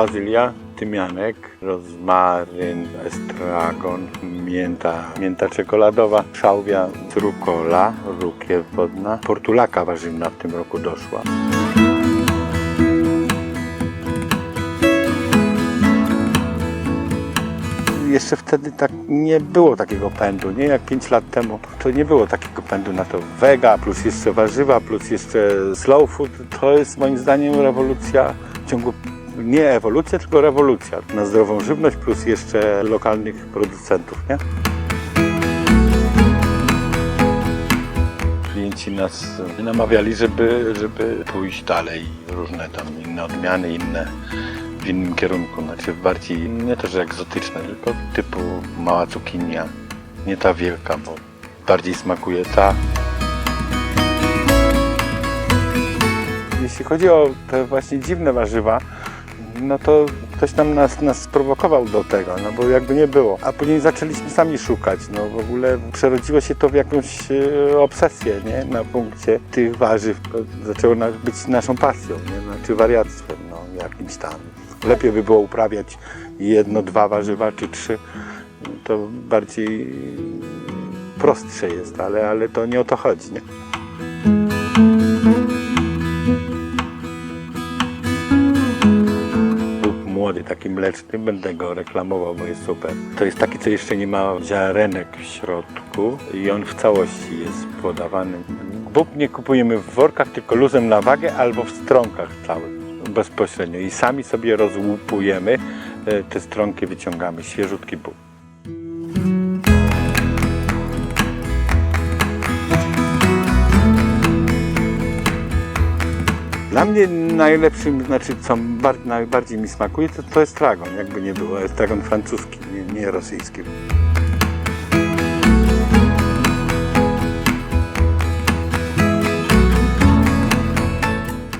bazylia, tymianek, rozmaryn, estragon, mięta, mięta czekoladowa, szałwia, rukola, rukiew wodna, portulaka warzywna w tym roku doszła. Jeszcze wtedy tak nie było takiego pędu, nie? Jak 5 lat temu, to nie było takiego pędu na to wega, plus jeszcze warzywa, plus jeszcze slow food. To jest moim zdaniem rewolucja w ciągu, nie ewolucja, tylko rewolucja na zdrową żywność, plus jeszcze lokalnych producentów, nie? Klienci nas namawiali, żeby, żeby pójść dalej, różne tam inne odmiany, inne w innym kierunku, znaczy bardziej nie to, że egzotyczne, tylko typu mała cukinia, nie ta wielka, bo bardziej smakuje ta. Jeśli chodzi o te właśnie dziwne warzywa, no to ktoś tam nas, nas sprowokował do tego, no bo jakby nie było. A później zaczęliśmy sami szukać, no w ogóle przerodziło się to w jakąś e, obsesję, nie? Na punkcie tych warzyw zaczęło być naszą pasją, nie? Znaczy wariactwem, no jakimś tam. Lepiej by było uprawiać jedno, dwa warzywa czy trzy, to bardziej prostsze jest, ale, ale to nie o to chodzi, nie? Młody, taki mleczny, będę go reklamował, bo jest super. To jest taki, co jeszcze nie ma ziarenek w środku i on w całości jest podawany. Bób nie kupujemy w workach, tylko luzem na wagę albo w stronkach całych, bezpośrednio. I sami sobie rozłupujemy, e, te stronki wyciągamy, świeżutki bób. Dla mnie najlepszym, znaczy co bar, najbardziej mi smakuje, to, to jest tragon, jakby nie było. Jest tragon francuski, nie, nie rosyjski.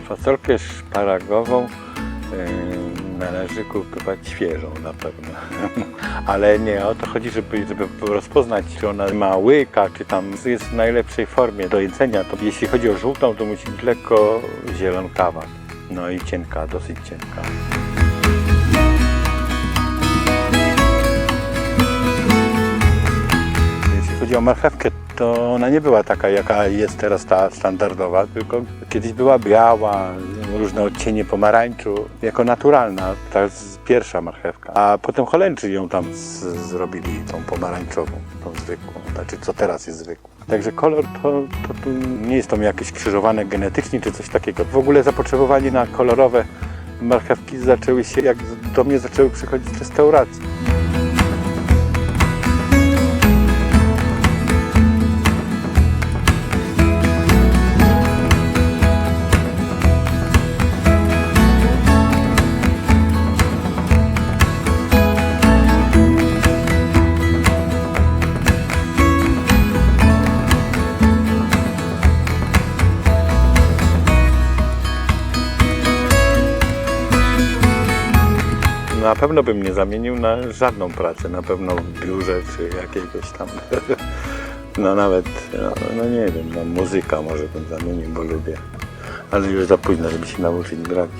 Fasolkę szparagową yy, należy kupować świeżą na pewno. Ale nie o to chodzi, żeby, żeby rozpoznać, czy ona ma łyka, czy tam jest w najlepszej formie do jedzenia. To jeśli chodzi o żółtą, to musi być lekko zielonkawa. No i cienka, dosyć cienka. Chodzi o marchewkę, to ona nie była taka, jaka jest teraz ta standardowa, tylko kiedyś była biała, różne odcienie pomarańczu, jako naturalna, ta z- pierwsza marchewka. A potem Holendrzy ją tam z, zrobili, tą pomarańczową, tą zwykłą, znaczy co teraz jest zwykła. Także kolor to, to, tu nie jest to jakieś krzyżowane genetycznie czy coś takiego. W ogóle zapotrzebowanie na kolorowe marchewki zaczęły się, jak do mnie zaczęły przychodzić restauracje. Na pewno bym nie zamienił na żadną pracę, na pewno w biurze czy jakiegoś tam. No nawet, no, no nie wiem, no muzyka może bym zamienił, bo lubię. Ale już za późno, żeby się nauczyć grać.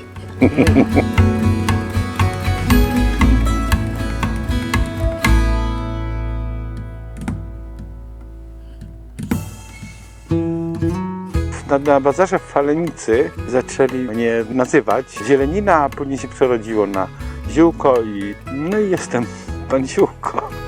Na, na bazarze w Falenicy zaczęli mnie nazywać zielenina, a później się przerodziło na ziółko i no i jestem pan ziółko.